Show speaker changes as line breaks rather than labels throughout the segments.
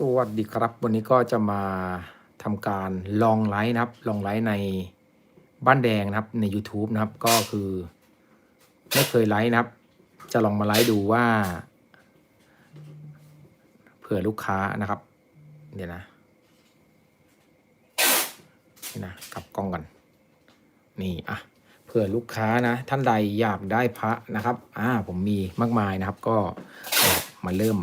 สวัสดีครับ วันนี้ก็จะมาทำการลองไลฟ์นะครับ ลองไลฟ์ในบ้านแดงนะครับใน YouTube นะครับก็คือไม่เคยไลฟ์นะครับ จะลองมาไลฟ์ดูว่า เผื่อลูกค้านะครับ เดี๋ยวนะนี่นะกลับกล้องก่อนนี่อะเผื่อลูกค้านะ ท่านใดอยากได้พระนะครับ อ่าผมมีมากมายนะครับ ก็มาเริ่ม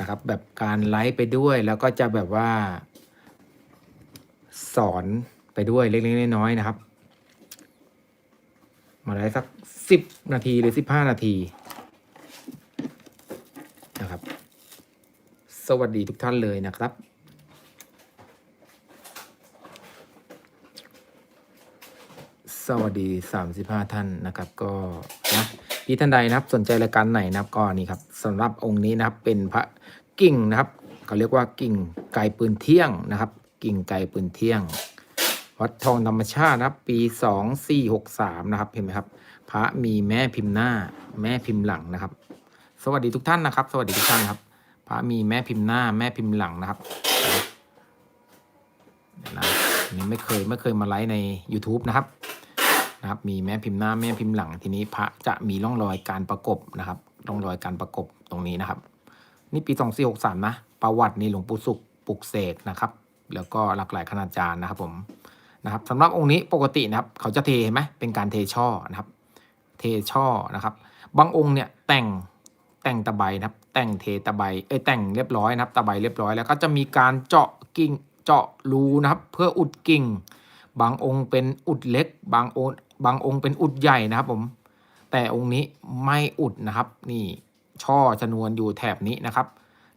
นะครับ แบบการไลฟ์ไปด้วยแล้วก็จะแบบว่า สอนไปด้วยเล็กๆน้อยๆนะครับ มาไลฟ์สักสิบนาทีหรือสิบห้านาทีนะครับ สวัสดีทุกท่านเลยนะครับสวัสดี 35 ท่านนะครับ ก็นะ พี่ท่านใดนะครับสนใจรายการไหนนะครับก็นี่ครับสำหรับองค์นี้นะครับเป็นพระกิ่งนะครับเขาเรียกว่ากิ่งไก่ปืนเที่ยงนะครับ กิ่งไก่ปืนเที่ยง วัดทองธรรมชาตินะครับ ปี2463นะครับเห็นไหมครับ พระมีแม่พิมพ์หน้า แม่พิมพ์หลังนะครับ สวัสดีทุกท่านนะครับ สวัสดีทุกท่านครับ พระมีแม่พิมพ์หน้า แม่พิมพ์หลังนะครับนะอันนี้ไม่เคยไม่เคยมาไลฟ์ใน YouTube นะครับ นะครับ มีแม่พิมพ์หน้าแม่พิมพ์หลังทีนี้พระจะมีร่องรอยการประกบนะครับ ร่องรอยการประกบตรงนี้นะครับ นี่ปี 2463 นะ ประวัตินี่หลวงปู่สุขปลุกเสกนะครับ แล้วก็หลากหลายคณาจารย์นะครับผมนะครับสำหรับองค์นี้ปกตินะครับ เขาจะเทเห็นไหมเป็นการเทช่อนะครับ เทช่อนะครับ บางองค์เนี่ยแต่งแต่งตะไบนะครับ แต่งเทตะไบเอ้ยแต่งเรียบร้อยนะครับ ตะไบเรียบร้อยแล้วก็จะมีการเจาะกิ่งเจาะรูนะครับ เพื่ออุดกิ่ง บางองค์เป็นอุดเล็ก บางองค์ บางองค์เป็นอุดใหญ่นะครับผม แต่องค์นี้ไม่อุดนะครับ นี่ช่อชนวนอยู่แถบนี้นะครับ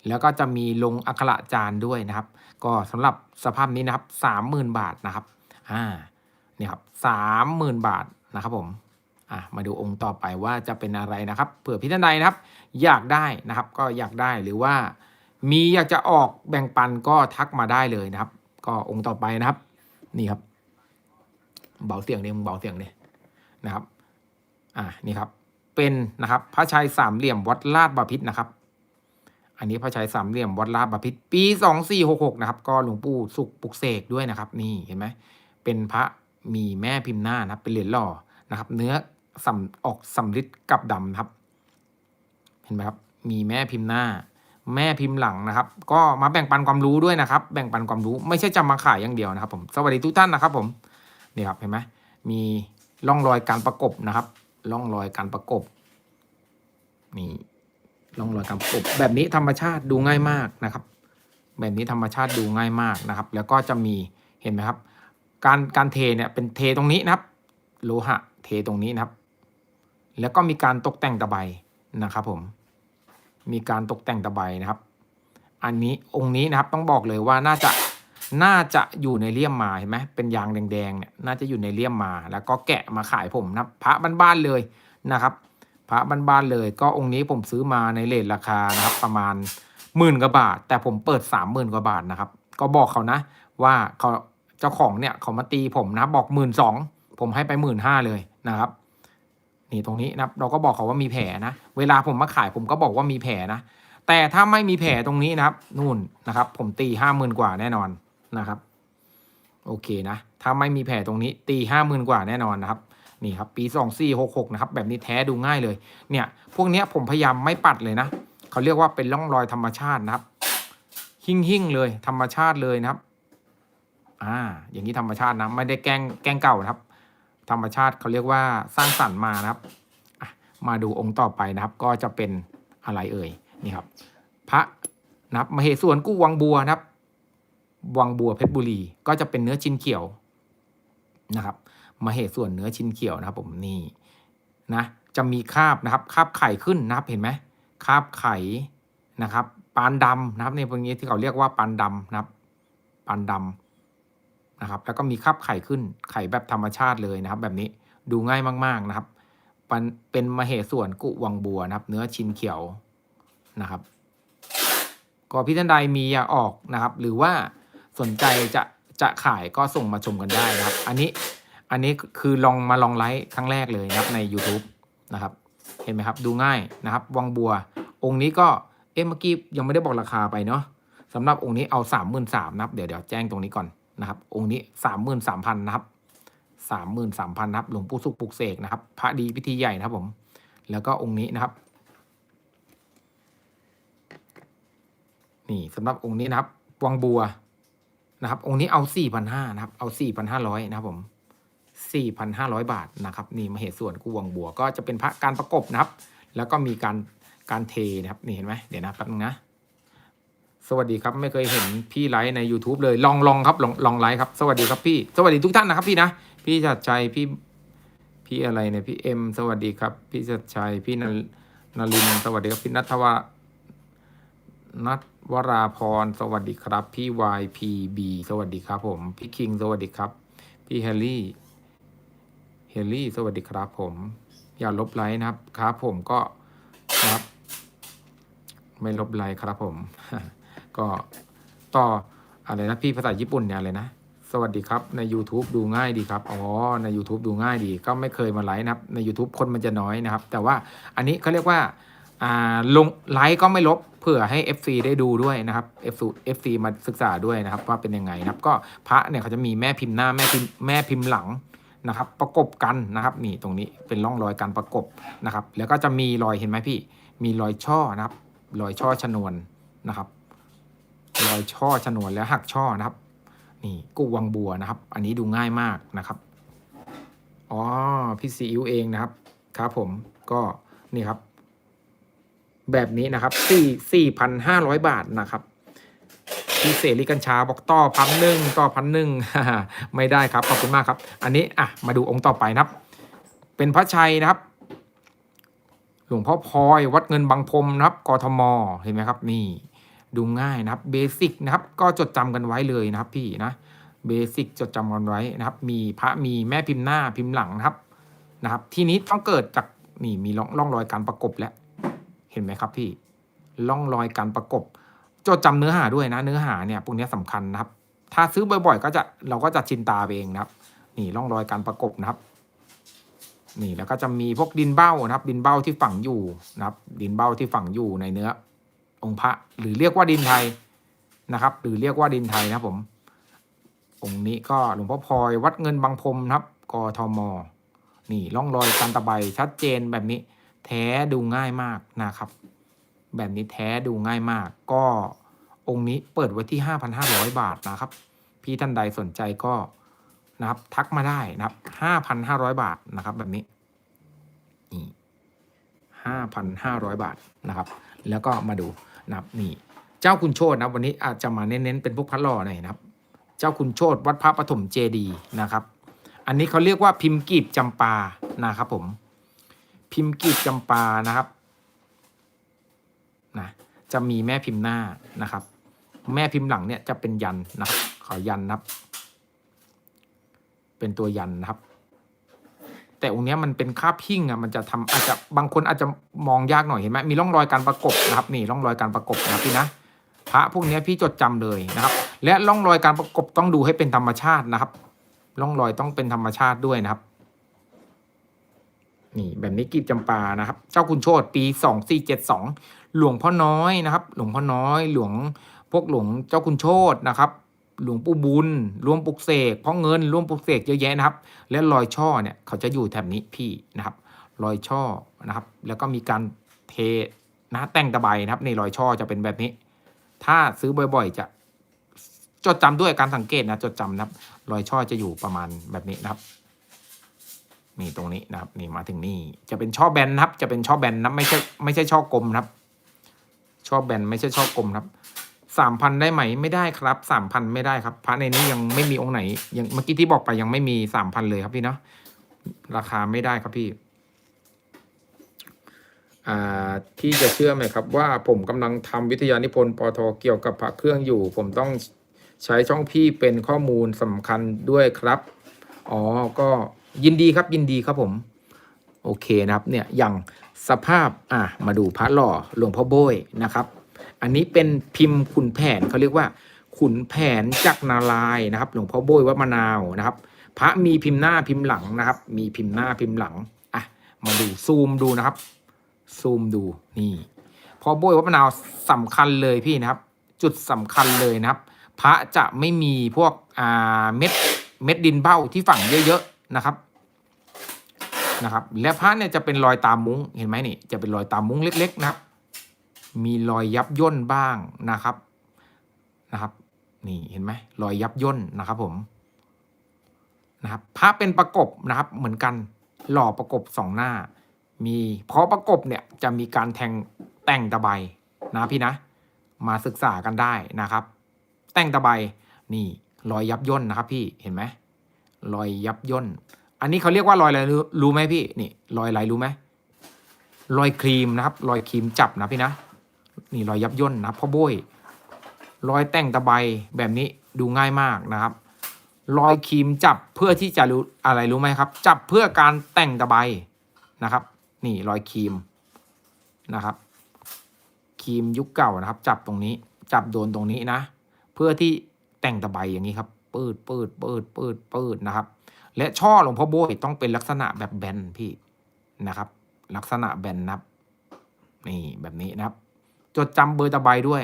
แล้วก็จะมีลงอักระจานด้วยนะครับ ก็สำหรับสภาพนี้นะครับสามหมื่นบาทนะครับ อ่าเนี่ยครับสามหมื่นบาทนะครับผม อะ มาดูองค์ต่อไปว่าจะเป็นอะไรนะครับ เผื่อพี่ท่านใดนะครับ อยากได้นะครับ ก็อยากได้หรือว่า มีอยากจะออกแบ่งปันก็ทักมาได้เลยนะครับ ก็องค์ต่อไปนะครับ นี่ครับ เบาเสียงเนี่ยมึงเบาเสียงเนี่ยนะครับ อ่านี่ครับ เป็นนะครับ พระชัยสามเหลี่ยมวัดลาดบาพิษนะครับ อันนี้พระชัยสามเหลี่ยมวัดลาดบาพิษปีสองสี่หกหกนะครับ ก็หลวงปู่สุขปลุกเสกด้วยนะครับ นี่เห็นไหมเป็นพระมีแม่พิมพ์หน้านะครับ เป็นเหรียญหล่อนะครับ เนื้อสำออกสำริดกับดำครับ เห็นไหมครับ มีแม่พิมพ์หน้า แม่พิมพ์หลังนะครับ ก็มาแบ่งปันความรู้ด้วยนะครับ แบ่งปันความรู้ไม่ใช่จะมาขายอย่างเดียวนะครับผม สวัสดีทุกท่านนะครับผม นี่ครับเห็นไหมมีร่องรอยการประกบนะครับร่องรอยการประกบนี่ร่องรอยการประกบ แบบนี้ธรรมชาติดูง่ายมากนะครับ แบบนี้ธรรมชาติดูง่ายมากนะครับ แล้วก็จะมีเห็นไหมครับ การการเทเนี่ยเป็นเทตรงนี้นะครับ โลหะเทตรงนี้นะครับ แล้วก็มีการตกแต่งตะไบนะครับผมมีการตกแต่งตะไบนะครับ อันนี้องค์นี้นะครับต้องบอกเลยว่าน่าจะ น่าจะอยู่ในเลี่ยมมาเห็นไหมเป็นยางแดงๆเนี่ยน่าจะอยู่ในเลี่ยมมา แล้วก็แกะมาขายผมนะพระบ้านๆเลยนะครับ พระบ้านๆเลยก็องค์นี้ผมซื้อมาในเลทราคานะครับ ประมาณหมื่นกว่าบาท แต่ผมเปิดสามหมื่นกว่าบาทนะครับ ก็บอกเขานะ ว่าเขาเจ้าของเนี่ยเขามาตีผมนะบอกหมื่นสองผมให้ไปหมื่นห้าเลยนะครับนี่ตรงนี้นะครับเราก็บอกเขาว่ามีแผลนะ เวลาผมมาขายผมก็บอกว่ามีแผลนะ แต่ถ้าไม่มีแผลตรงนี้นะครับ นู่นนะครับ ผมตีห้าหมื่นกว่าแน่นอน นะครับ โอเคนะ ถ้าไม่มีแผลตรงนี้ตีห้าหมื่นกว่าแน่นอนนะครับนี่ครับปีสองสี่หกหกนะครับ แบบนี้แท้ดูง่ายเลย เนี่ย พวกนี้ผมพยายามไม่ปัดเลยนะ เขาเรียกว่าเป็นร่องรอยธรรมชาตินะครับ หิ่งหิ่งๆเลย ธรรมชาติเลยนะครับ อ่า อย่างนี้ธรรมชาตินะ ไม่ได้แกล้งแกล้งเก่านะครับ ธรรมชาติเขาเรียกว่าสร้างสรรค์มานะครับมาดูองค์ต่อไปนะครับ ก็จะเป็นอะไรเอ่ย นี่ครับ พระนะครับมเหสวนกู้วังบัวนะครับ วังบัวเพชรบุรี ก็จะเป็นเนื้อชิ้นเขียวนะครับ มาเหตุส่วนเนื้อชิ้นเขียวนะครับ ผมนี่นะจะมีคาบนะครับคาบไข่ขึ้นนะครับเห็นไหมคาบไข่นะครับปานดำนะครับในพวกนี้ที่เขาเรียกว่าปานดำนะครับปานดำนะครับ แล้วก็มีคาบไข่ขึ้นไข่แบบธรรมชาติเลยนะครับ แบบนี้ดูง่ายมาก ๆนะครับ เป็นมเหส่วนกุวังบัวนะครับ เนื้อชิ้นเขียวนะครับก็พี่ท่านใดมีอยากออกนะครับ หรือว่า สนใจจะจะขายก็ส่งมาชมกันได้นะครับ อันนี้อันนี้คือลองมาลองไลฟ์ครั้งแรกเลยนะครับใน YouTube นะครับ เห็นไหมครับดูง่ายนะครับ วังบัว องค์นี้ก็เอ๊ะเมื่อกี้ยังไม่ได้บอกราคาไปเนาะสำหรับองค์นี้เอาสามหมื่นสามนะครับเดี๋ยวเดี๋ยวแจ้งตรงนี้ก่อนนะครับ องค์นี้สามหมื่นสามพันนะครับสามหมื่นสามพันนะครับหลวงปู่สุขปลุกเสกนะครับ พระดีพิธีใหญ่นะครับผม แล้วก็องค์นี้นะครับ นี่สำหรับองค์นี้นะครับ วังบัว นะครับองค์นี้เอาสี่พันห้านะครับ เอาสี่พันห้าร้อยนะครับผม4,500บาทนะครับ นี่มาเหตุส่วนกูวังบัวก็จะเป็นพระการประกบนะครับ แล้วก็มีการการเทนะครับนี่เห็นไหมเดี๋ยวนะแป๊บนึงนะสวัสดีครับไม่เคยเห็นพี่ไลฟ์ใน YouTube เลยลองลองครับลองลองไลฟ์ครับสวัสดีครับพี่ สวัสดีทุกท่านนะครับพี่นะ พี่ชัดชัยพี่พี่อะไรเนี่ยพี่เอ็มสวัสดีครับ พี่ชัดชัยพี่นนลินสวัสดีครับพี่นัทวะนัท วราพร สวัสดีครับ พี่ YPB สวัสดีครับผม พี่คิง สวัสดีครับ พี่แฮร์รี่ เฮลลี่ สวัสดีครับผม อย่าลบไลค์นะครับ ครับผมก็นะครับ ไม่ลบไลค์ครับผม ก็ต่ออะไรนะพี่ภาษาญี่ปุ่นเนี่ยอะไรนะ สวัสดีครับใน YouTube ดูง่ายดีครับ อ๋อ ใน YouTube ดูง่ายดี ก็ไม่เคยมาไลค์นะครับ ใน YouTube คนมันจะน้อยนะครับ แต่ว่าอันนี้เขาเรียกว่าอ่าลงไลค์ก็ไม่ลบ ผื่อให้ FC ได้ดูด้วยนะครับ FC FC มาศึกษาด้วยนะครับ ว่าเป็นยังไงนะครับ ก็พระเนี่ยเขาจะมีแม่พิมพ์หน้าแม่พิมพ์แม่พิมพ์หลังนะครับ ประกบกันนะครับนี่ตรงนี้เป็นร่องรอยการประกบนะครับ แล้วก็จะมีรอยเห็นไหมพี่ มีรอยช่อนะครับ รอยช่อชนวนนะครับ รอยช่อชนวนแล้วหักช่อนะครับ นี่กู้วังบัวนะครับ อันนี้ดูง่ายมากนะครับอ๋อพี่ซีอิ๊วเองนะครับครับผมก็นี่ครับ แบบนี้นะครับสี่สี่พันห้าร้อยบาทนะครับพี่เสรีกัญชาบอกต่อพันหนึ่งต่อพันหนึ่งไม่ได้ครับขอบคุณมากครับ อันนี้อะมาดูองค์ต่อไปนะครับ เป็นพระชัยนะครับ หลวงพ่อพลอยวัดเงินบางพรมนะครับกทมเห็นไหมครับ นี่ ดูง่ายนะครับเบสิกนะครับ ก็จดจำกันไว้เลยนะครับพี่นะเบสิกจดจำกันไว้นะครับ มีพระมีแม่พิมพ์หน้าพิมพ์หลังนะครับนะครับ ทีนี้ต้องเกิดจากนี่มีร่องร่องรอยการประกบแล้ว เห็นไหมครับพี่ร่องรอยการประกบจดจำเนื้อหาด้วยนะ เนื้อหาเนี่ยพวกนี้สำคัญนะครับ ถ้าซื้อบ่อยๆ ก็จะเราก็จะชินตาเองนะครับนี่ร่องรอยการประกบนะครับ นี่แล้วก็จะมีพวกดินเบ้านะครับ ดินเบ้าที่ฝังอยู่นะครับ ดินเบ้าที่ฝังอยู่ในเนื้อ องค์พระหรือเรียกว่าดินไทยนะครับ หรือเรียกว่าดินไทยนะผม องค์นี้ก็หลวงพ่อพลอยวัดเงินบางพรมนะครับกทมนี่ร่องรอยการตะไบชัดเจนแบบนี้ แท้ดูง่ายมากนะครับ แบบนี้แท้ดูง่ายมาก ก็องค์นี้เปิดไว้ที่ 5,500 บาทนะครับ พี่ท่านใดสนใจก็นะครับทักมาได้นะครับ 5,500 บาทนะครับ แบบนี้นี่5,500 บาทนะครับ แล้วก็มาดูนะครับนี่เจ้าคุณโชตนะวันนี้อาจจะมาเน้นๆเป็นพวกพระหล่อหน่อยนะครับ เจ้าคุณโชตวัดพระปฐมเจดีนะครับ อันนี้เขาเรียกว่าพิมพ์กีบจำปานะครับผม พิมพ์กีบจำปานะครับนะจะมีแม่พิมพ์หน้านะครับ แม่พิมพ์หลังเนี่ยจะเป็นยันนะครับขอยันนะครับ เป็นตัวยันนะครับ แต่องค์เนี้ยมันเป็นคาบหิ้งอะมันจะทำอาจจะบางคนอาจจะมองยากหน่อยเห็นไหมมีร่องรอยการประกบนะครับ นี่ร่องรอยการประกบนะครับพี่นะพระพวกเนี้ยพี่จดจำเลยนะครับ และร่องรอยการประกบต้องดูให้เป็นธรรมชาตินะครับร่องรอยต้องเป็นธรรมชาติด้วยนะครับ นี่แบบนี้กีบจำปานะครับ เจ้าคุณโชตปีสองสี่เจ็ดสองหลวงพ่อน้อยนะครับ หลวงพ่อน้อย หลวงพวกหลวงเจ้าคุณโชตนะครับหลวงปู่บุญร่วมปลุกเสกพ่อเงินร่วมปลุกเสกเยอะแยะนะครับ และรอยช่อเนี่ยเขาจะอยู่แถบนี้พี่นะครับรอยช่อนะครับ แล้วก็มีการเทนะแต่งตะไบนะครับ ในรอยช่อจะเป็นแบบนี้ ถ้าซื้อบ่อย ๆ จะจดจำด้วยการสังเกตนะจดจำนะครับ รอยช่อจะอยู่ประมาณแบบนี้นะครับ นี่ตรงนี้นะครับนี่มาถึงนี่จะเป็นช่อแบนนะครับ จะเป็นช่อแบนนะไม่ใช่ไม่ใช่ช่อกลมครับ ช่อแบนไม่ใช่ช่อกลมครับสามพันได้ไหมไม่ได้ครับสามพันไม่ได้ครับ พระในนี้ยังไม่มีองค์ไหนยังเมื่อกี้ที่บอกไปยังไม่มีสามพันเลยครับพี่เนาะราคาไม่ได้ครับพี่อ่าที่จะเชื่อไหมครับ ว่าผมกำลังทำวิทยานิพนธ์ปอทเกี่ยวกับพระเครื่องอยู่ ผมต้องใช้ช่องพี่เป็นข้อมูลสำคัญด้วยครับ อ๋อก็ ยินดีครับยินดีครับผม โอเคนะครับเนี่ยอย่างสภาพอะมาดูพระหล่อหลวงพ่อโบยนะครับ อันนี้เป็นพิมพ์ขุนแผนเขาเรียกว่า ขุนแผนจักรนารายนะครับ หลวงพ่อโบยวัดมะนาวนะครับ พระมีพิมพ์หน้าพิมพ์หลังนะครับ มีพิมพ์หน้าพิมพ์หลังอะมาดูซูมดูนะครับ ซูมดูนี่พ่อโบยวัดมะนาวสำคัญเลยพี่นะครับ จุดสำคัญเลยนะครับ พระจะไม่มีพวกอ่าเม็ดเม็ดดินเบ้าที่ฝังเยอะๆ นะครับนะครับ และพระเนี่ยจะเป็นรอยตามมุ้งเห็นไหมนี่จะเป็นรอยตามมุ้งเล็ก ๆ นะครับ มีรอยยับย่นบ้างนะครับนะครับ นี่เห็นไหมรอยยับย่นนะครับผมนะครับพระเป็นประกบนะครับเหมือนกันหล่อประกบสองหน้า มีเพราะประกบเนี่ยจะมีการแทงแต่งตะไบนะพี่นะ มาศึกษากันได้นะครับ แต่งตะไบนี่รอยยับย่นนะครับ พี่เห็นไหม รอยยับย่น อันนี้เขาเรียกว่ารอยอะไรรู้รู้ไหมพี่ นี่รอยอะไรรู้ไหมรอยครีมนะครับ รอยครีมจับนะพี่นะ นี่รอยยับย่นนะครับพ่อโบยรอยแต่งตะไบแบบนี้ดูง่ายมากนะครับ รอยครีมจับเพื่อที่จะรู้อะไรรู้ไหมครับ จับเพื่อการแต่งตะไบนะครับ นี่รอยครีมนะครับครีมยุคเก่านะครับ จับตรงนี้ จับโดนตรงนี้นะ เพื่อที่แต่งตะไบอย่างนี้ครับ ปืดปืดปืดปืดปืดนะครับ และช่อหลวงพ่อโบยต้องเป็นลักษณะแบบแบนพี่นะครับ ลักษณะแบนนับ นี่แบบนี้นะครับ จดจำเบอร์ตะไบด้วย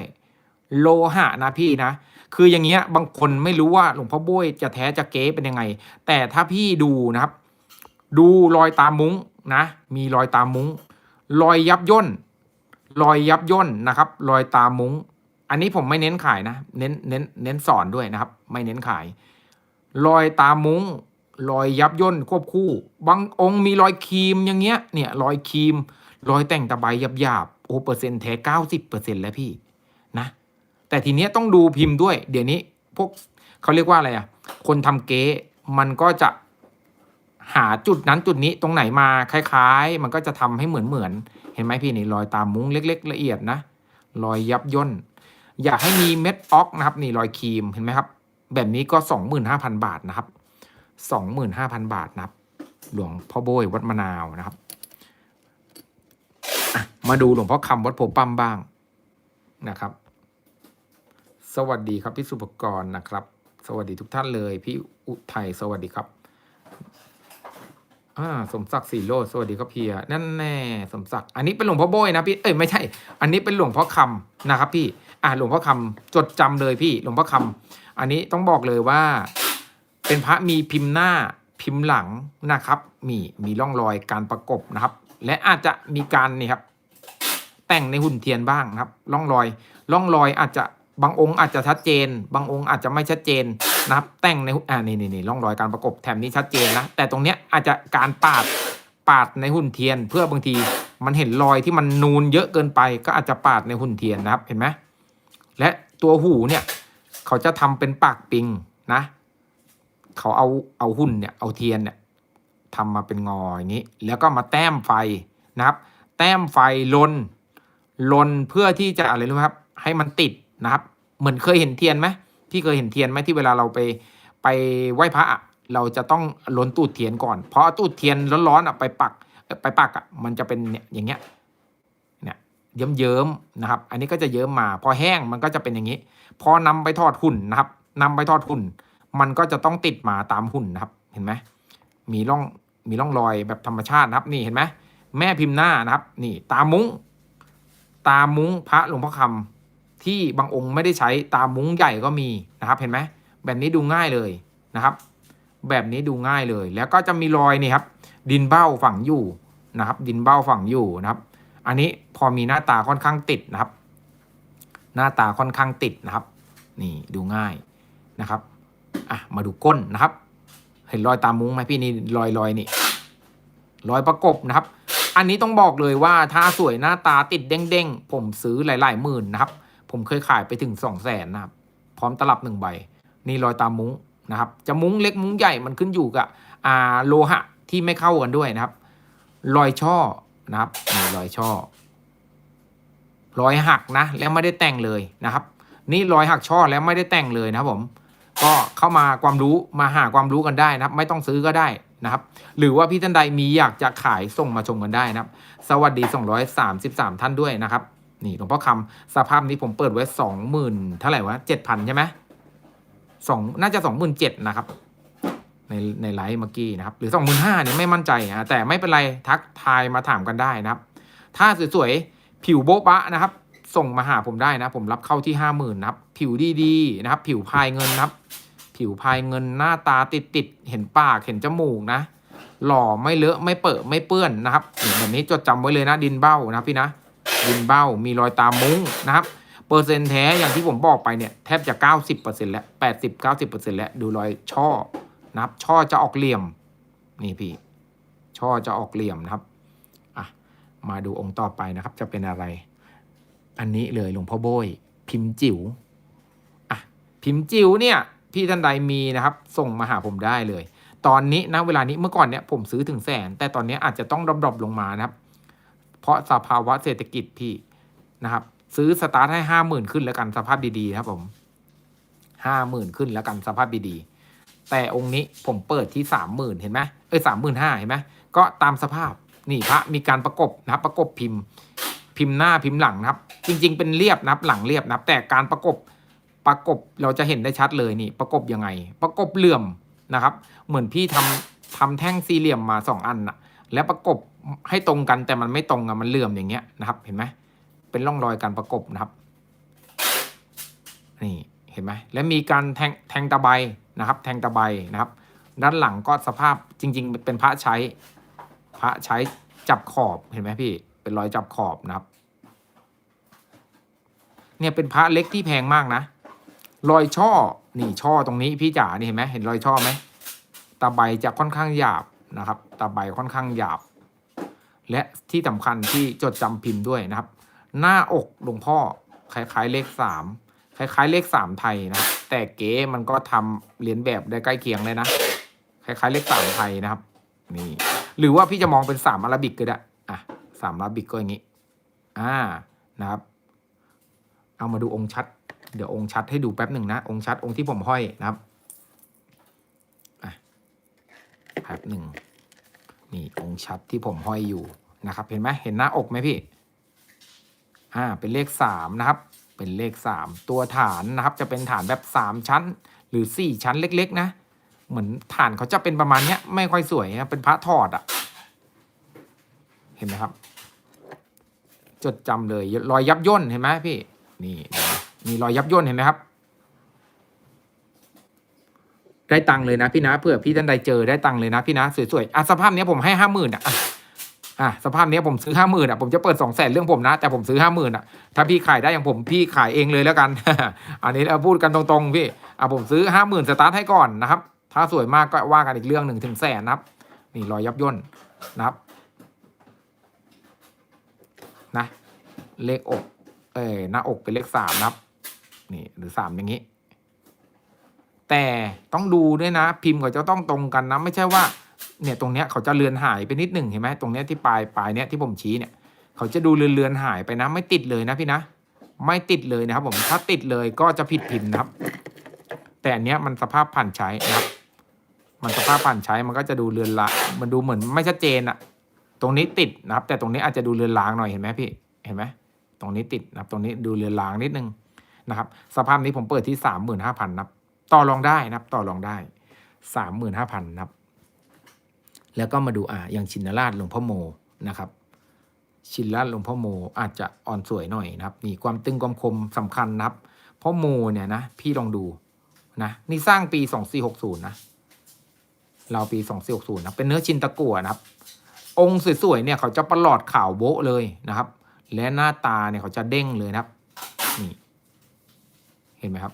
โลหะนะพี่นะ คืออย่างเงี้ยบางคนไม่รู้ว่าหลวงพ่อโบยจะแท้จะเก๊เป็นยังไง แต่ถ้าพี่ดูนะครับ ดูรอยตามมุ้งนะ มีรอยตามมุ้งรอยยับย่นรอยยับย่นนะครับ รอยตามมุ้ง อันนี้ผมไม่เน้นขายนะ เน้นเน้นเน้นสอนด้วยนะครับ ไม่เน้นขาย รอยตามมุ้งรอยยับย่นควบคู่ บางองค์มีรอยครีมอย่างเงี้ย เนี่ยรอยครีม รอยแต่งตะไบหยาบๆโอ้เปอร์เซ็นต์แท้เก้าสิบเปอร์เซ็นต์แล้วพี่นะ แต่ทีเนี้ยต้องดูพิมพ์ด้วย เดี๋ยวนี้พวกเขาเรียกว่าอะไรอะคนทำเก๊มันก็จะหาจุดนั้นจุดนี้ตรงไหนมาคล้าย ๆ มันก็จะทำให้เหมือนเหมือน เห็นไหมพี่นี่รอยตามมุ้งเล็ก ๆ ละเอียดนะรอยยับย่น อยากให้มีเม็ดออกนะครับนี่รอยครีมเห็นไหมครับ แบบนี้ก็สองหมื่นห้าพันบาทนะครับสองหมื่นห้าพันบาทนะครับ หลวงพ่อโบยวัดมะนาวนะครับมาดูหลวงพ่อคำวัดโพปั้มบ้างนะครับ สวัสดีครับพี่สุภกรนะครับ สวัสดีทุกท่านเลย พี่อุทัยสวัสดีครับ อ่าสมศักดิ์ศรีโลดสวัสดีครับเพียนั่นแน่สมศักดิ์อันนี้เป็นหลวงพ่อโบยนะพี่เอ้ยไม่ใช่ อันนี้เป็นหลวงพ่อคำนะครับพี่อ่าหลวงพ่อคำจดจำเลยพี่หลวงพ่อคำอันนี้ต้องบอกเลยว่า เป็นพระมีพิมพ์หน้าพิมพ์หลังนะครับ มีมีร่องรอยการประกบนะครับ และอาจจะมีการนี่ครับ แต่งในหุ่นเทียนบ้างครับร่องรอยร่องรอยอาจจะบางองค์อาจจะชัดเจน บางองค์อาจจะไม่ชัดเจน นะครับแต่งในอ่านี่นี่นี่ร่องรอยการประกบแถมนี้ชัดเจนนะแต่ตรงเนี้ยอาจจะการปาดปาดในหุ่นเทียน เพื่อบางทีมันเห็นรอยที่มันนูนเยอะเกินไป ก็อาจจะปาดในหุ่นเทียนนะครับเห็นไหมและตัวหูเนี่ยเขาจะทำเป็นปากปิงนะ เขาเอาเอาหุ่นเนี่ยเอาเทียนเนี่ยทำมาเป็นงออย่างนี้ แล้วก็มาแต้มไฟนะครับ แต้มไฟลนลนเพื่อที่จะอะไรรู้ไหมครับ ให้มันติดนะครับ เหมือนเคยเห็นเทียนไหม พี่เคยเห็นเทียนไหมที่เวลาเราไปไปไหว้พระเราจะต้องลนตูดเทียนก่อน เพราะตูดเทียนร้อนๆอะไปปักไปปักอะมันจะเป็นเนี่ยอย่างเงี้ยเนี่ยเยิ้มๆนะครับ อันนี้ก็จะเยิ้มมา พอแห้งมันก็จะเป็นอย่างนี้ พอนำไปทอดหุ่นนะครับนำไปทอดหุ่น มันก็จะต้องติดมาตามหุ่นนะครับ เห็นไหมมีร่องมีร่องรอยแบบธรรมชาตินะครับ นี่เห็นไหมแม่พิมพ์หน้านะครับ นี่ตามุ้ง ตามุ้งพระหลวงพ่อคำ ที่บางองค์ไม่ได้ใช้ตามุ้งใหญ่ก็มีนะครับ เห็นไหมแบบนี้ดูง่ายเลยนะครับ แบบนี้ดูง่ายเลย แล้วก็จะมีรอยนี่ครับ ดินเบ้าฝังอยู่นะครับ ดินเบ้าฝังอยู่นะครับ อันนี้พอมีหน้าตาค่อนข้างติดนะครับ หน้าตาค่อนข้างติดนะครับ นี่ดูง่ายนะครับอะมาดูก้นนะครับ เห็นรอยตามุ้งไหมพี่นี่รอยรอยนี่รอยประกบนะครับ อันนี้ต้องบอกเลยว่าถ้าสวยหน้าตาติดเด้งๆผมซื้อหลายๆหมื่นนะครับ ผมเคยขายไปถึงสองแสนนะครับ พร้อมตลับหนึ่งใบ นี่รอยตามุ้งนะครับ จะมุ้งเล็กมุ้งใหญ่มันขึ้นอยู่กับอ่าโลหะที่ไม่เข้ากันด้วยนะครับ รอยช่อนะครับนี่รอยช่อ รอยหักนะแล้วไม่ได้แต่งเลยนะครับ นี่รอยหักช่อแล้วไม่ได้แต่งเลยนะครับผม ก็เข้ามาความรู้มาหาความรู้กันได้นะครับ ไม่ต้องซื้อก็ได้นะครับ หรือว่าพี่ท่านใดมีอยากจะขายส่งมาชมกันได้นะครับ สวัสดี 233 ท่านด้วยนะครับ นี่หลวงพ่อคำสภาพนี้ผมเปิดไว้สองหมื่นเท่าไหร่วะเจ็ดพันใช่ไหมสองน่าจะสองหมื่นเจ็ดนะครับในในไลฟ์เมื่อกี้นะครับหรือสองหมื่นห้าเนี่ยไม่มั่นใจอะแต่ไม่เป็นไรทักทายมาถามกันได้นะครับ ถ้าสวยๆผิวโบ๊ะบะนะครับ ส่งมาหาผมได้นะ ผมรับเข้าที่ห้าหมื่นนะครับ ผิวดีๆนะครับ ผิวพายเงินนะครับ ผิวพายเงินหน้าตาติดติดๆเห็นปากเห็นจมูกนะ หล่อไม่เลอะไม่เปอะไม่เปื้อนนะครับแบบนี้จดจำไว้เลยนะดินเบ้านะพี่นะ ดินเบ้ามีรอยตามมุ้งนะครับเปอร์เซ็นต์แท้อย่างที่ผมบอกไปเนี่ยแทบจะ 90%แล้ว 80 90%แล้วดูรอยช่อนะครับช่อจะออกเหลี่ยมนี่พี่ ช่อจะออกเหลี่ยมนะครับอะมาดูองค์ต่อไปนะครับ จะเป็นอะไร อันนี้เลยหลวงพ่อโบยพิมพ์จิ๋วอะพิมพ์จิ๋วเนี่ยพี่ท่านใดมีนะครับ ส่งมาหาผมได้เลย ตอนนี้นะเวลานี้เมื่อก่อนเนี่ยผมซื้อถึงแสน แต่ตอนนี้อาจจะต้องดรอปลงมานะครับ เพราะสภาวะเศรษฐกิจพี่นะครับ ซื้อสตาร์ทให้ห้าหมื่นขึ้นแล้วกันสภาพดีๆครับผมห้าหมื่นขึ้นแล้วกันสภาพดีๆแต่องค์นี้ผมเปิดที่สามหมื่นเห็นไหมเอ้ยสามหมื่นห้าเห็นไหมก็ตามสภาพนี่พระมีการประกบนะครับ ประกบพิมพ์ พิมพ์หน้าพิมพ์หลังนะครับ จริง ๆ เป็นเรียบนะครับหลังเรียบนะครับ แต่การประกบประกบเราจะเห็นได้ชัดเลยนี่ ประกบยังไง ประกบเหลื่อมนะครับ เหมือนพี่ทำทำแท่งสี่เหลี่ยมมาสองอันน่ะ แล้วประกบให้ตรงกันแต่มันไม่ตรงอะมันเหลื่อมอย่างเงี้ยนะครับ เห็นไหมเป็นร่องรอยการประกบนะครับนี่เห็นไหมและมีการแทงแทงตะไบนะครับ แทงตะไบนะครับ ด้านหลังก็สภาพจริง ๆ เป็นพระใช้พระใช้จับขอบเห็นไหมพี่ เป็นรอยจับขอบนะครับ เนี่ยเป็นพระเล็กที่แพงมากนะรอยช่อนี่ช่อตรงนี้พี่จ๋านี่เห็นไหมเห็นรอยช่อไหมตะไบจะค่อนข้างหยาบ นะครับตะไบค่อนข้างหยาบ และที่สำคัญที่จดจำพิมพ์ด้วยนะครับ หน้าอกหลวงพ่อคล้ายๆเลขสามคล้ายๆเลขสามไทยนะครับแต่เก๋มันก็ทำเหรียนแบบได้ใกล้เคียงเลยนะคล้ายๆเลขสามไทยนะครับนี่หรือว่าพี่จะมองเป็นสามอาราบิกก็ได้อะสามอาราบิกก็อย่างนี้อ่านะครับ เอามาดูองค์ชัด เดี๋ยวองค์ชัดให้ดูแป๊บหนึ่งนะ องค์ชัดองค์ที่ผมห้อยนะครับอะ แป๊บหนึ่งนี่องค์ชัดที่ผมห้อยอยู่นะครับ เห็นไหมเห็นหน้าอกไหมพี่อ่าเป็นเลขสามนะครับ เป็นเลขสามตัวฐานนะครับ จะเป็นฐานแบบสามชั้น หรือสี่ชั้นเล็ก ๆ นะ เหมือนฐานเขาจะเป็นประมาณเนี้ย ไม่ค่อยสวยนะเป็นพระถอดอะ่ะ เห็นไหมครับ จดจำเลยรอยยับย่นเห็นไหมพี่ นี่ มีรอยยับย่นเห็นไหมครับ ได้ตังค์เลยนะพี่นะเผื่อพี่ท่านใดเจอได้ตังค์เลยนะพี่นะสวยๆอะสภาพเนี้ยผมให้ห้าหมื่นอะอะสภาพเนี้ยผมซื้อห้าหมื่นอะผมจะเปิดสองแสนเรื่องผมนะ แต่ผมซื้อห้าหมื่นอะถ้าพี่ขายได้อย่างผมพี่ขายเองเลยแล้วกัน อันนี้เราพูดกันตรงๆพี่อะผมซื้อห้าหมื่นสตาร์ทให้ก่อนนะครับ ถ้าสวยมากก็ว่ากันอีกเรื่องหนึ่งถึงแสนนะครับ นี่รอยยับย่นนะครับนะเลขอกเอ้ยหน้าอกเป็นเลขสามนะครับ นี่หรือสามอย่างนี้ แต่ต้องดูด้วยนะ พิมพ์เขาจะต้องตรงกันนะไม่ใช่ว่าเนี่ยตรงเนี้ยเขาจะเลือนหายไปนิดหนึ่งเห็นไหมตรงเนี้ยที่ปลายปลายเนี้ยที่ผมชี้เนี่ยเขาจะดูเลือนเลือนหายไปนะ ไม่ติดเลยนะพี่นะ ไม่ติดเลยนะครับผมถ้าติดเลยก็จะผิดพิมพ์นะครับ แต่อันเนี้ยมันสภาพผ่านใช้นะครับมันสภาพผ่านใช้มันก็จะดูเลือนละ มันดูเหมือนไม่ชัดเจนอะตรงนี้ติดนะครับ แต่ตรงนี้อาจจะดูเลือนลางหน่อยเห็นไหมพี่เห็นไหมตรงนี้ติดนะครับ ตรงนี้ดูเลือนลางนิดนึงนะครับ สภาพนี้ผมเปิดที่สามหมื่นห้าพันนะครับ ต่อรองได้นะครับ ต่อรองได้สามหมื่นห้าพันนะครับ แล้วก็มาดูอ่าอย่างชินราชหลวงพ่อโมนะครับ ชินราชหลวงพ่อโมอาจจะอ่อนสวยหน่อยนะครับนี่ความตึงความคมสำคัญนะครับพ่อโมเนี่ยนะพี่ลองดูนะนี่สร้างปีสองสี่หกศูนย์นะเราปีสองสี่หกศูนย์นะเป็นเนื้อชินตะกั่วนะครับ องค์สวยๆเนี่ยเขาจะประหลอดขาวโบ๊ะเลยนะครับ และหน้าตาเนี่ยเขาจะเด้งเลยนะครับนี่เห็นไหมครับ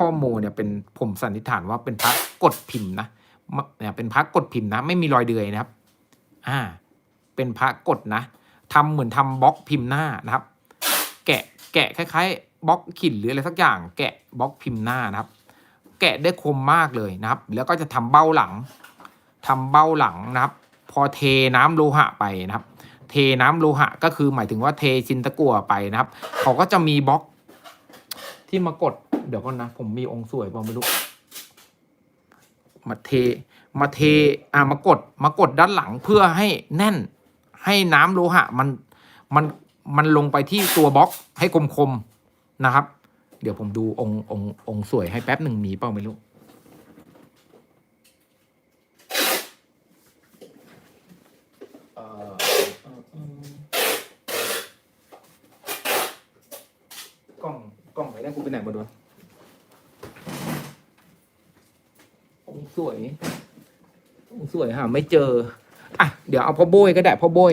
พ่อโมเนี่ยเป็นผมสันนิษฐานว่าเป็นพระกดพิมพ์นะเนี่ยเป็นพระกดพิมพ์นะ ไม่มีรอยเดือยนะครับ อ่า เป็นพระกดนะทำเหมือนทำบล็อกพิมพ์หน้านะครับ แกะแกะคล้ายๆบล็อกขินหรืออะไรสักอย่าง แกะบล็อกพิมพ์หน้านะครับ แกะได้คมมากเลยนะครับ แล้วก็จะทำเบ้าหลังทำเบ้าหลังนะครับ พอเทน้ำโลหะไปนะครับ เทน้ำโลหะก็คือหมายถึงว่าเทชินตะกั่วไปนะครับ เขาก็จะมีบล็อกที่มากด เดี๋ยวก่อนนะ ผมมีองค์สวยเปล่าไม่รู้ มาเท มาเท อ่ามากด มากดด้านหลังเพื่อให้แน่น ให้น้ำโลหะ มัน มัน มันลงไปที่ตัวบล็อกให้คมๆนะครับ เดี๋ยวผมดูองค์องค์องค์สวยให้แป๊บหนึ่งมีเปล่าไม่รู้เอ่อเอ่อเอ่อกล้องไหนได้กูไปไหนหมดวะองค์ สวย สวยหาไม่เจอ อะ เดี๋ยวเอาพ่อโบยก็ได้พ่อโบย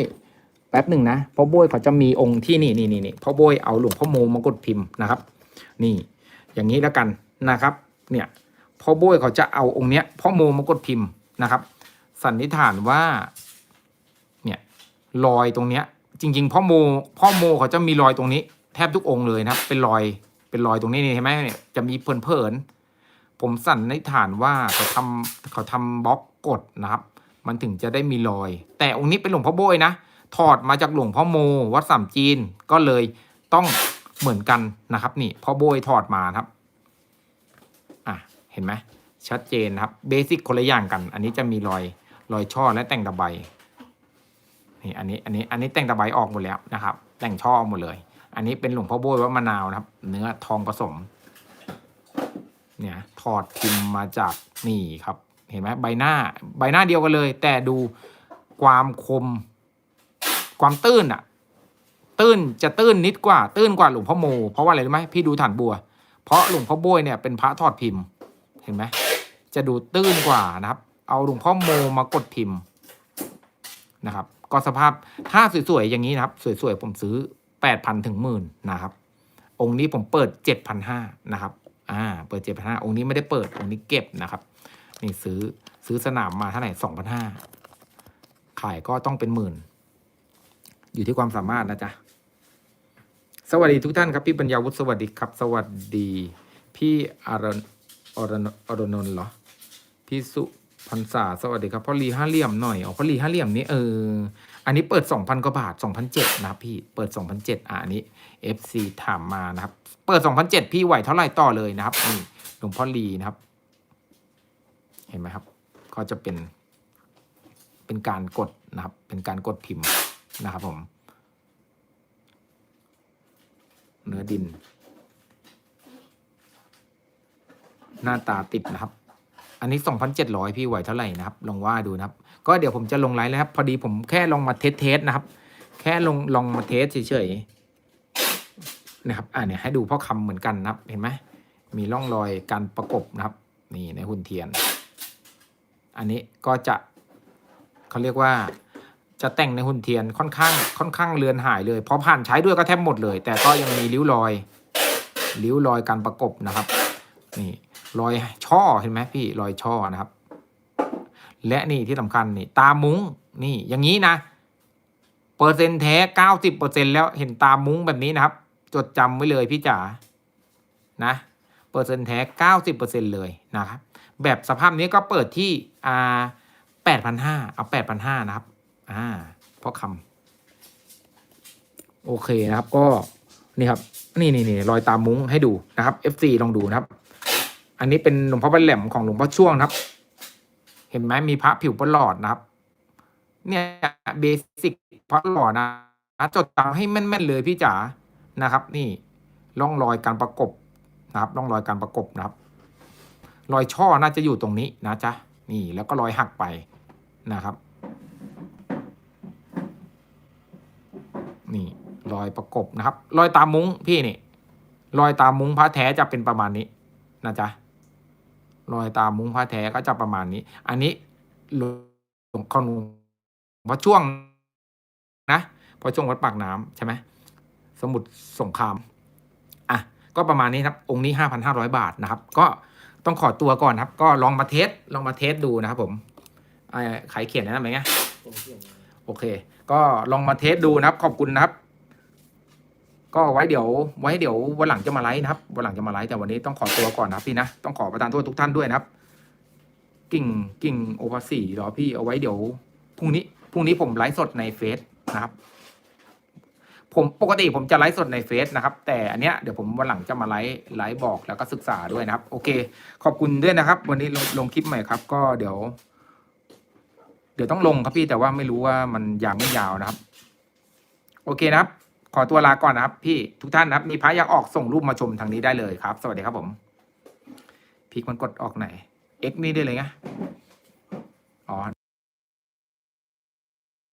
แป๊บหนึ่งนะพ่อโบยเขาจะมีองค์ที่นี่นี่นี่นี่พ่อโบยเอาหลวงพ่อโมมากดพิมพ์นะครับ นี่ อย่างนี้แล้วกันนะครับ เนี่ยพ่อโบยเขาจะเอาองค์เนี้ยพ่อโมมากดพิมพ์นะครับ สันนิษฐานว่า เนี่ยรอยตรงเนี้ย จริง ๆ พ่อโมพ่อโมเขาจะมีรอยตรงนี้ แทบทุกองค์เลยนะครับ เป็นรอยเป็นรอยตรงนี้นี่เห็นไหมเนี่ยจะมีเพลินๆ ผมสันนิษฐานว่าเขาทำเขาทำบล็อกกดนะครับ มันถึงจะได้มีรอย แต่องค์นี้เป็นหลวงพ่อโบยนะ ถอดมาจากหลวงพ่อโม วัดสามจีนก็เลยต้องเหมือนกันนะครับ นี่พ่อโบยถอดมาครับอะเห็นไหมชัดเจนครับเบสิกคนละอย่างกัน อันนี้จะมีรอยรอยช่อและแต่งตะไบนี่อันนี้อันนี้อันนี้แต่งตะไบออกหมดแล้วนะครับ แต่งช่อหมดเลย อันนี้เป็นหลวงพ่อโบยวัดมะนาวนะครับ เนื้อทองผสม เนี่ยถอดพิมพ์มาจากนี่ครับ เห็นไหมใบหน้าใบหน้าเดียวกันเลย แต่ดูความคม ความตื้นอะตื้นจะตื้นนิดกว่า ตื้นกว่าหลวงพ่อโม เพราะว่าอะไรรู้ไหมพี่ดูฐานบัว เพราะหลวงพ่อโบยเนี่ยเป็นพระถอดพิมพ์ เห็นไหมจะดูตื้นกว่านะครับ เอาหลวงพ่อโมมากดพิมพ์นะครับ ก็สภาพถ้าสวยๆอย่างนี้นะครับ สวยๆผมซื้อแปดพันถึงหมื่นนะครับ องค์นี้ผมเปิดเจ็ดพันห้านะครับ อ่า เปิดเจ็ดพันห้าองค์นี้ไม่ได้เปิด องค์นี้เก็บนะครับ นี่ซื้อซื้อสนามมาเท่าไหร่สองพันห้าขายก็ต้องเป็นหมื่น อยู่ที่ความสามารถนะจ๊ะ สวัสดีทุกท่านครับ พี่ปัญญาวุฒิสวัสดีครับ สวัสดี พี่อารนอรนอรนนท์เหรอ พี่สุพันษาสวัสดีครับพ่อลีห้าเหลี่ยมหน่อยอ๋อพ่อลีห้าเหลี่ยมนี้เออ อันนี้เปิดสองพันกว่าบาทสองพันะครับพี่ เปิดสองพันเจ็ดอะอันนี้ FC ถามมานะครับ เปิดสองพันเจ็ดพี่ไหวเท่าไหร่ต่อเลยนะครับ นี่หลวงพ่อลีนะครับ เห็นไหมครับ ก็จะเป็น เป็นการกดนะครับ เป็นการกดพิมพ์นะครับผม เนื้อดิน หน้าตาติดนะครับ อันนี้สองพันเจ็ดร้อยพี่ไหวเท่าไหร่นะครับ ลองว่าดูนะครับ ก็เดี๋ยวผมจะลงไลน์แล้วครับ พอดีผมแค่ลองมาเทสเทสนะครับ แค่ลงลองมาเทสเฉยๆนะครับอ่าเนี่ยให้ดูพ่อคำเหมือนกันนะครับ เห็นไหมมีร่องรอยการประกบนะครับ นี่ในหุ่นเทียน อันนี้ก็จะเขาเรียกว่าจะแต่งในหุ่นเทียนค่อนข้างค่อนข้างเลือนหายเลยพอผ่านใช้ด้วยก็แทบหมดเลย แต่ก็ยังมีริ้วรอยริ้วรอยการประกบนะครับ นี่รอยช่อเห็นไหมพี่รอยช่อนะครับ และนี่ที่สำคัญนี่ตามุ้งนี่อย่างนี้นะ เปอร์เซ็นต์แท้เก้าสิบเปอร์เซ็นแล้วเห็นตามุ้งแบบนี้นะครับ จดจำไว้เลยพี่จ๋านะเปอร์เซ็นต์แท้เก้าสิบเปอร์เซ็นเลยนะครับแบบสภาพนี้ก็เปิดที่อ่าแปดพันห้าเอาแปดพันห้านะครับอ่าเพราะคำโอเคนะครับก็นี่ครับนี่นี่นี่รอยตามมุ้งให้ดูนะครับ F4 ลองดูนะครับ อันนี้เป็นหลวงพ่อบันแหลมของหลวงพ่อช่วงนะครับ เห็นไหมมีพระผิวประหลอดนะครับ เนี่ยเบสิกพระหลอดนะจดจำให้แม่นๆเลยพี่จ๋านะครับ นี่ร่องรอยการประกบนะครับร่องรอยการประกบนะครับ รอยช่อน่าจะอยู่ตรงนี้นะจ๊ะนี่แล้วก็รอยหักไปนะครับ นี่รอยประกบนะครับ รอยตามมุ้งพี่นี่รอยตามมุ้งพระแท้จะเป็นประมาณนี้นะจ๊ะ รอยตามมุ้งพระแท้ก็จะประมาณนี้ อันนี้หลวงขนเพราะช่วงนะเพราะช่วงวัดปากน้ำใช่ไหมสมุทรสงครามอะก็ประมาณนี้ครับ องค์นี้ห้าพันห้าร้อยบาทนะครับ ก็ต้องขอตัวก่อนครับ ก็ลองมาเทสลองมาเทสดูนะครับผมไอ้ใครเขียนนะไหมไงโอเค ก็ลองมาเทสดูนะครับ ขอบคุณนะครับ ก็ไว้เดี๋ยวไว้เดี๋ยววันหลังจะมาไลฟ์นะครับวันหลังจะมาไลฟ์แต่วันนี้ต้องขอตัวก่อนนะครับพี่นะต้องขอประทานโทษทุกท่านด้วยนะครับ กิ่งกิ่งโอภาสีหรอพี่เอาไว้เดี๋ยวพรุ่งนี้พรุ่งนี้ผมไลฟ์สดในเฟซนะครับ ผมปกติผมจะไลฟ์สดในเฟซนะครับ แต่อันเนี้ยเดี๋ยวผมวันหลังจะมาไลฟ์ไลฟ์บอกแล้วก็ศึกษาด้วยนะครับ โอเค ขอบคุณด้วยนะครับ วันนี้ลงลงคลิปใหม่ครับ ก็เดี๋ยว เดี๋ยวต้องลงครับพี่แต่ว่าไม่รู้ว่ามันยาวไม่ยาวนะครับ โอเคนะครับ ขอตัวลาก่อนนะครับ พี่ทุกท่านนะครับ มีพระอยากออกส่งรูปมาชมทางนี้ได้เลยครับ สวัสดีครับผม พี่คนกดออกไหน X นี่ได้เลยไงอ๋อ